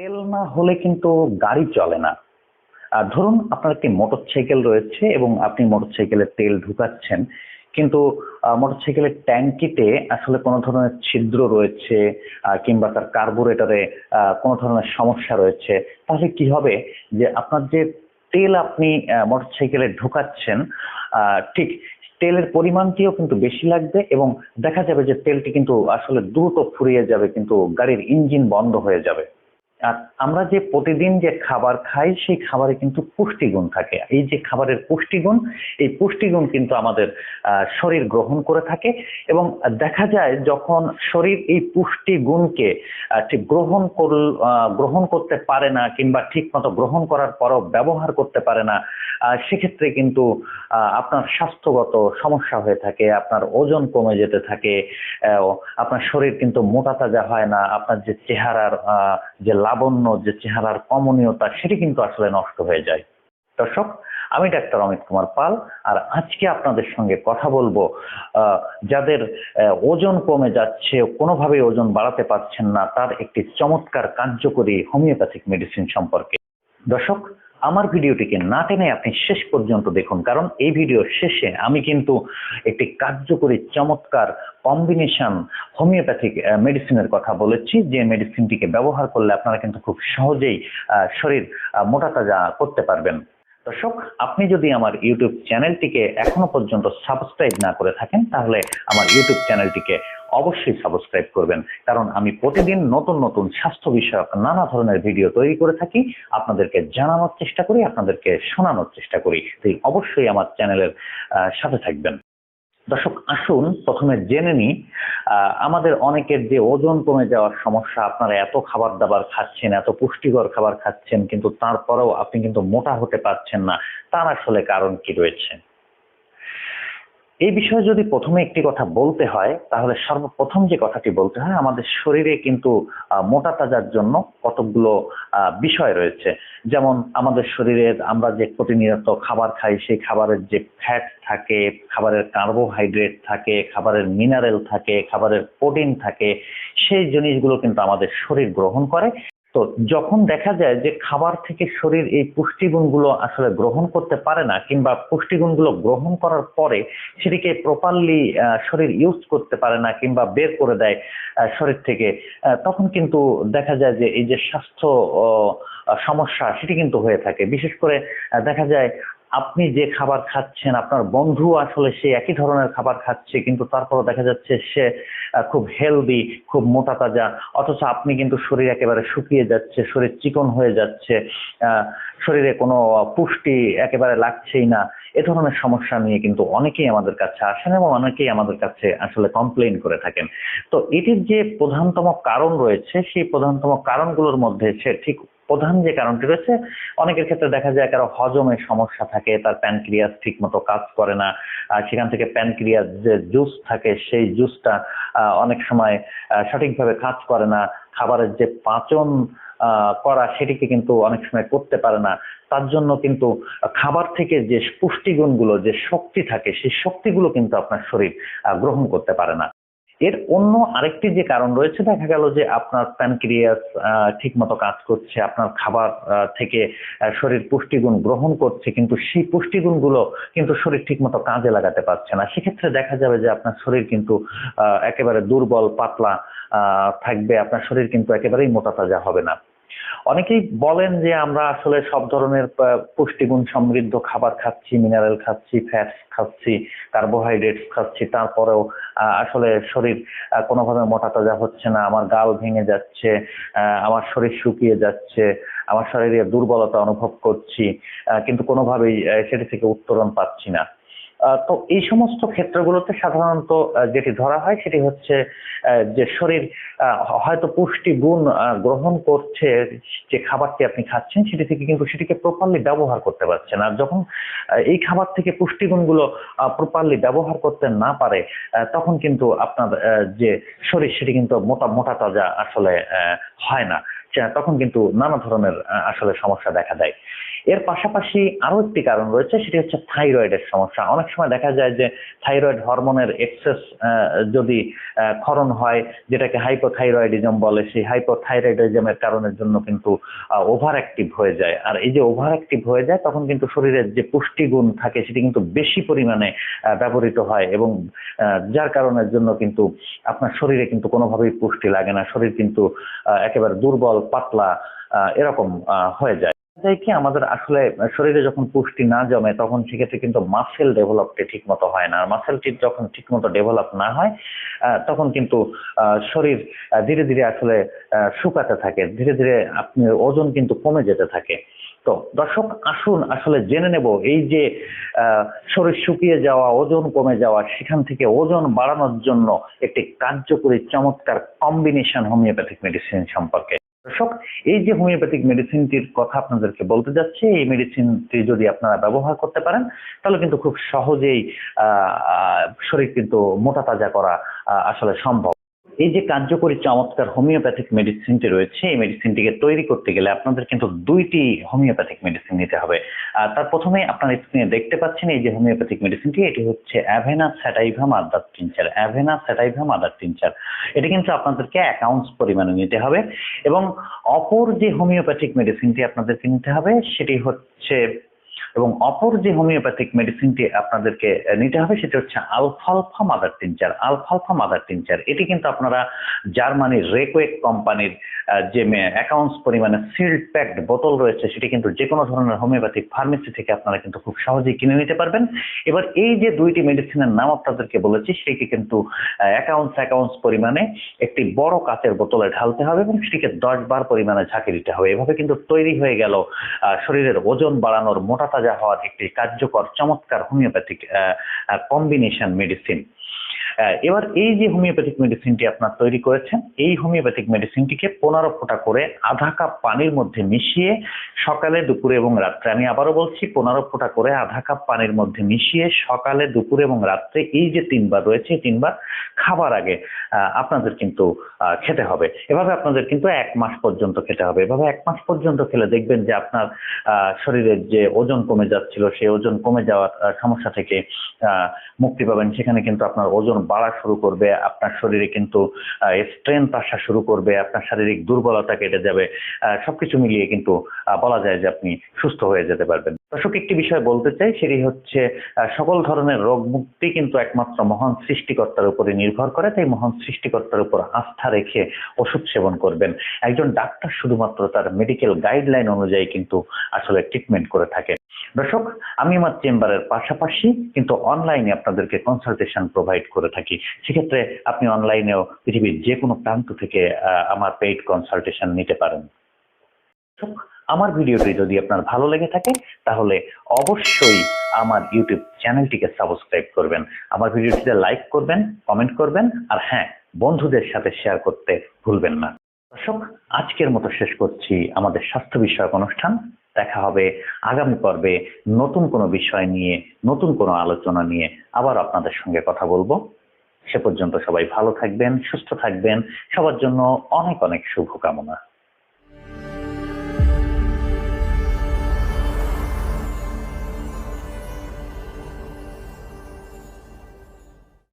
তেল না হলে কিন্তু গাড়ি চলে না। আর ধরুন আপনার একটি মোটরসাইকেল রয়েছে এবং আপনি মোটরসাইকেলে তেল ঢুকাচ্ছেন কিন্তু মোটরসাইকেলের ট্যাঙ্কিতে আসলে কোনো ধরনের ছিদ্র রয়েছে কিংবা তার কার্বোরেটরে কোনো ধরনের সমস্যা রয়েছে তাহলে কি হবে যে আপনার যে তেল আপনি মোটরসাইকেলে ঢুকাচ্ছেন আহ, ঠিক তেলের পরিমাণটিও কিন্তু বেশি লাগবে এবং দেখা যাবে যে তেলটি কিন্তু আসলে দ্রুত ফুরিয়ে যাবে কিন্তু গাড়ির ইঞ্জিন বন্ধ হয়ে যাবে। আমরা যে প্রতিদিন যে খাবার খাই, সেই খাবারে কিন্তু পুষ্টিগুণ থাকে। এই যে খাবারের পুষ্টিগুণ, এই পুষ্টিগুণ কিন্তু আমাদের শরীর গ্রহণ করে থাকে এবং দেখা যায় যখন শরীর এই পুষ্টিগুণকে ঠিক গ্রহণ করল গ্রহণ করতে পারে না কিংবা ঠিক মতো গ্রহণ করার পরও ব্যবহার করতে পারে না সেক্ষেত্রে কিন্তু আপনার স্বাস্থ্যগত সমস্যা হয়ে থাকে, আপনার ওজন কমে যেতে থাকে আপনার শরীর কিন্তু মোটা তাজা হয় না, আপনার যে চেহারার যে লাবণ্য যে চেহারার কমনীয়তা, সেটি কিন্তু আসলে নষ্ট হয়ে যায়। দর্শক, আমি ডাক্তার অমিত কুমার পাল, আর আজকে আপনাদের সঙ্গে কথা বলব যাদের ওজন কমে যাচ্ছে, কোনোভাবেই ওজন বাড়াতে পারছেন না, তার একটি চমৎকার কার্যকরী হোমিওপ্যাথিক মেডিসিন সম্পর্কে। দর্শক আমার ভিডিওটিকে না টেনে আপনি শেষ পর্যন্ত দেখুন, কারণ এই ভিডিওর শেষে আমি কিন্তু একটি কার্যকরী, চমৎকার কম্বিনেশন হোমিওপ্যাথিক মেডিসিনের কথা বলেছি। যে মেডিসিনটিকে ব্যবহার করলে আপনারা কিন্তু খুব সহজেই শরীর মোটা তাজা করতে পারবেন। দর্শক, আপনি যদি আমার ইউটিউব চ্যানেলটিকে এখনও পর্যন্ত সাবস্ক্রাইব না করে থাকেন, তাহলে আমার ইউটিউব চ্যানেলটিকে অবশ্যই সাবস্ক্রাইব করবেন। কারণ আমি প্রতিদিন নতুন নতুন স্বাস্থ্য বিষয়ক নানা ধরনের ভিডিও তৈরি করে থাকি। আপনাদেরকে জানানোর চেষ্টা করি, আপনাদেরকে শোনানোর চেষ্টা করি। তাই অবশ্যই আমার চ্যানেলের সাথে থাকবেন। দর্শক, আসুন প্রথমে জেনে নিই আমাদের অনেকের যে ওজন কমে যাওয়ার সমস্যা, আপনারা এত খাবার দাবার খাচ্ছেন, এত পুষ্টিকর খাবার খাচ্ছেন, কিন্তু তারপরেও আপনি কিন্তু মোটা হতে পারছেন না, তার আসলে কারণ কি রয়েছে? এই বিষয়ে যদি প্রথমে একটি কথা বলতে হয়, তাহলে সর্বপ্রথম যে কথাটি বলতে হয়, আমাদের শরীরে কিন্তু মোটা তাজার জন্য কতগুলো বিষয় রয়েছে। যেমন আমাদের শরীরের আমরা যে প্রতিনিয়ত খাবার খাই, সেই খাবারের যে ফ্যাট থাকে, খাবারের কার্বোহাইড্রেট থাকে, খাবারের মিনারেল থাকে, খাবারের প্রোটিন থাকে, সেই জিনিসগুলো কিন্তু আমাদের শরীর গ্রহণ করে। তো যখন দেখা যায় যে খাবার থেকে শরীর এই পুষ্টিগুণগুলো আসলে গ্রহণ করতে পারে না কিংবা পুষ্টিগুণগুলো গ্রহণ করার পরে সেটিকে প্রপারলি শরীর ইউজ করতে পারে না কিংবা বের করে দেয় শরীর থেকে তখন কিন্তু দেখা যায় যে এই যে স্বাস্থ্য সমস্যা সেটি কিন্তু হয়ে থাকে। বিশেষ করে দেখা যায় আপনি যে খাবার খাচ্ছেন, আপনার বন্ধু আসলে সে একই ধরনের খাবার খাচ্ছে, কিন্তু তারপরও দেখা যাচ্ছে সে খুব হেলদি খুব মোটা তাজা, অথচ আপনি কিন্তু শরীর একেবারে শুকিয়ে যাচ্ছে, শরীর চিকন হয়ে যাচ্ছে শরীরে কোনো পুষ্টি একেবারে লাগছেই না। এ ধরনের সমস্যা নিয়ে কিন্তু অনেকেই আমাদের কাছে আসেন এবং অনেকেই আমাদের কাছে আসলে কমপ্লেইন করে থাকেন। তো এটির যে প্রধানতম কারণ রয়েছে, সেই প্রধানতম কারণগুলোর মধ্যে সে ঠিক প্রধান যে কারণটি রয়েছে, অনেকের ক্ষেত্রে দেখা যায় কারও হজমের সমস্যা থাকে, তার প্যানক্রিয়াস ঠিক মতো কাজ করে না সেখান থেকে প্যানক্রিয়াস যে জুস থাকে, সেই জুসটা অনেক সময় সঠিকভাবে কাজ করে না, খাবারের যে পাচন করা সেটিকে কিন্তু অনেক সময় করতে পারে না। তার জন্য কিন্তু খাবার থেকে যে পুষ্টিগুণগুলো, যে শক্তি থাকে, সেই শক্তিগুলো কিন্তু আপনার শরীর গ্রহণ করতে পারে না। এর অন্য আরেকটি যে কারণ রয়েছে, দেখা গেল যে আপনার প্যানক্রিয়াস ঠিক মতো কাজ করছে, আপনার খাবার থেকে শরীর পুষ্টিগুণ গ্রহণ করছে, কিন্তু সেই পুষ্টিগুণগুলো কিন্তু শরীর ঠিক মতো কাজে লাগাতে পারছে না। সেক্ষেত্রে দেখা যাবে যে আপনার শরীর কিন্তু একেবারে দুর্বল, পাতলা থাকবে, আপনার শরীর কিন্তু একেবারেই মোটা তাজা হবে না। অনেকেই বলেন যে আমরা আসলে সব ধরনের পুষ্টিগুণ সমৃদ্ধ খাবার খাচ্ছি মিনারেল খাচ্ছি ফ্যাটস খাচ্ছি কার্বোহাইড্রেট খাচ্ছি, তারপরেও আসলে শরীর কোনোভাবে মোটা তাজা হচ্ছে না, আমার গাল ভেঙে যাচ্ছে আমার শরীর শুকিয়ে যাচ্ছে, আমার শরীরে দুর্বলতা অনুভব করছি কিন্তু কোনোভাবেই সেটি থেকে উত্তরণ পাচ্ছি না। তো এই সমস্ত ক্ষেত্রগুলোতে সাধারণত যেটি ধরা হয় সেটি হচ্ছে যে শরীর হয়তো পুষ্টি গুণ গ্রহণ করছে যে খাবারটি আপনি খাচ্ছেন সেটি থেকে কিন্তু সেটিকে প্রপারলি ব্যবহার করতে পারছে না আর যখন এই খাবার থেকে পুষ্টি পুষ্টিগুণগুলো প্রপারলি ব্যবহার করতে না পারে তখন কিন্তু আপনার যে শরীর সেটি কিন্তু মোটা মোটা তাজা আসলে হয় না। তখন কিন্তু নানা ধরনের আসলে সমস্যা দেখা দেয়। এর পাশাপাশি আরও একটি কারণ রয়েছে, সেটি হচ্ছে থাইরয়েডের সমস্যা। অনেক সময় দেখা যায় যে থাইরয়েড হরমোনের এক্সেস যদি ক্ষরণ হয়, যেটাকে হাইপোথাইরয়েডিজম বলে, সেই হাইপোথাইরয়েডিজমের কারণের জন্য কিন্তু ওভার অ্যাক্টিভ হয়ে যায়। আর এই যে ওভার অ্যাক্টিভ হয়ে যায়, তখন কিন্তু শরীরের যে পুষ্টিগুণ থাকে, সেটি কিন্তু বেশি পরিমাণে ব্যবহৃত হয় এবং যার কারণের জন্য কিন্তু আপনার শরীরে কিন্তু কোনোভাবেই পুষ্টি লাগে না। শরীর কিন্তু একেবারে দুর্বল, পাতলা এরকম হয়ে যায়। যায় কি আমাদের আসলে শরীরে যখন পুষ্টি না জমে, তখন সেক্ষেত্রে কিন্তু মাসেল ডেভেলপটি ঠিক মতো হয় না। আর মাসেলটি যখন ঠিক মতো ডেভেলপ না হয় তখন কিন্তু শরীর ধীরে ধীরে আসলে শুকাতে থাকে। ধীরে ধীরে আপনি ওজন কিন্তু কমে যেতে থাকে। তো দর্শক, আসুন আসলে জেনে নেব এই যে শরীর শুকিয়ে যাওয়া, ওজন কমে যাওয়া, সেখান থেকে ওজন বাড়ানোর জন্য একটি কার্যকরী, চমৎকার কম্বিনেশন হোমিওপ্যাথিক মেডিসিন সম্পর্কে। দর্শক, এই যে হোমিওপ্যাথিক মেডিসিনটির কথা আপনাদেরকে বলতে যাচ্ছি, এই মেডিসিনটি যদি আপনারা ব্যবহার করতে পারেন, তাহলে কিন্তু খুব সহজেই শরীর কিন্তু মোটা তাজা করা আসলে সম্ভব। এই যে কার্যকরী চমৎকার হোমিওপ্যাথিক মেডিসিনটি রয়েছে, এই মেডিসিনটিকে তৈরি করতে গেলে আপনাদের কিন্তু দুইটি হোমিওপ্যাথিক মেডিসিন নিতে হবে। আর তার প্রথমে আপনার স্ক্রিনে দেখতে পাচ্ছেন এই যে হোমিওপ্যাথিক মেডিসিনটি, এটি হচ্ছে Avena sativum mother tincture, Avena sativum mother tincture. এটি কিন্তু আপনাদেরকে অ্যাকাউন্টস পরিমাণে নিতে হবে এবং অপর যে হোমিওপ্যাথিক মেডিসিনটি আপনাদেরকে নিতে হবে, সেটি হচ্ছে এবং অপর যে হোমিওপ্যাথিক মেডিসিনটি আপনাদেরকে নিতে হবে সেটা হচ্ছে আলফালফা মাদার টিনচার। আলফালফা মাদার টিনচার, এটি কিন্তু আপনারা জার্মানির রেকোয়েক কোম্পানির যে অ্যাকাউন্টস পরিমাণে সিল্ড প্যাকড বোতল রয়েছে, সেটি কিন্তু যে কোনো ধরনের হোমিওপ্যাথিক ফার্মেসি থেকে আপনারা কিন্তু খুব সহজেই কিনে নিতে পারবেন। এবার এই যে দুইটি মেডিসিনের নাম আপনাদেরকে বলেছি সেটি কিন্তু অ্যাকাউন্টস অ্যাকাউন্টস পরিমাণে একটি বড় কাচের বোতলে ঢালতে হবে এবং সেটিকে দশ বার পরিমাণে ঝাঁকি দিতে হবে। এভাবে কিন্তু তৈরি হয়ে গেল শরীরের ওজন বাড়ানোর মোটা তাজা হওয়ার একটি কার্যকর চমৎকার হোমিওপ্যাথিক কম্বিনেশন মেডিসিন এবার এই যে হোমিওপ্যাথিক মেডিসিনটি আপনার তৈরি করেছেন, এই হোমিওপ্যাথিক মেডিসিনটিকে পনেরো ফোঁটা করে আধা কাপ পানির মধ্যে মিশিয়ে সকালে, দুপুরে এবং রাত্রে, আমি আবারও বলছি পনেরো ফোঁটা করে আধা কাপ পানির মধ্যে মিশিয়ে সকালে, দুপুরে এবং রাত্রে এই যে তিনবার রয়েছে তিনবার খাবার আগে আপনাদের কিন্তু খেতে হবে। এভাবে আপনাদের কিন্তু এক মাস পর্যন্ত খেতে হবে। এভাবে এক মাস পর্যন্ত খেলে দেখবেন যে আপনার শরীরের যে ওজন কমে যাচ্ছিল, সেই ওজন কমে যাওয়ার সমস্যা থেকে মুক্তি পাবেন। সেখানে কিন্তু আপনার ওজন বাড়া শুরু করবে, আপনার শরীরে কিন্তু স্ট্রেংথ আসা শুরু করবে, আপনার শারীরিক দুর্বলতা কেটে যাবে সবকিছু মিলিয়ে কিন্তু বলা যায় যে আপনি সুস্থ হয়ে যেতে পারবেন। দর্শক, একটি বিষয় বলতে চাই, সেটি হচ্ছে সকল ধরনের রোগ মুক্তি কিন্তু একমাত্র মহান সৃষ্টিকর্তার উপরে নির্ভর করে, তাই মহান সৃষ্টিকর্তার উপর আস্থা রেখে ওষুধ সেবন করবেন। একজন ডাক্তার শুধুমাত্র তার মেডিকেল গাইডলাইন অনুযায়ী কিন্তু আসলে ট্রিটমেন্ট করে থাকে দর্শক, আমি আমার চেম্বারের পাশাপাশি কিন্তু অনলাইনে আপনাদেরকে কনসালটেশন প্রোভাইড করে থাকি। সেক্ষেত্রে আপনি অনলাইনেও পৃথিবীর যে কোনো প্রান্ত থেকে আমার পেইড কনসালটেশন নিতে পারেন। আমার ভিডিওটি যদি আপনার ভালো লেগে থাকে, তাহলে অবশ্যই আমার ইউটিউব চ্যানেলটিকে সাবস্ক্রাইব করবেন। আমার ভিডিওটিতে লাইক করবেন কমেন্ট করবেন, আর হ্যাঁ বন্ধুদের সাথে শেয়ার করতে ভুলবেন না। দর্শক, আজকের মতো শেষ করছি আমাদের স্বাস্থ্য বিষয়ক অনুষ্ঠান। দেখা হবে আগামী পর্বে নতুন কোনো বিষয় নিয়ে, নতুন কোনো আলোচনা নিয়ে আবার আপনাদের সঙ্গে কথা বলব। সে পর্যন্ত সবাই ভালো থাকবেন, সুস্থ থাকবেন। সবার জন্য অনেক অনেক শুভকামনা।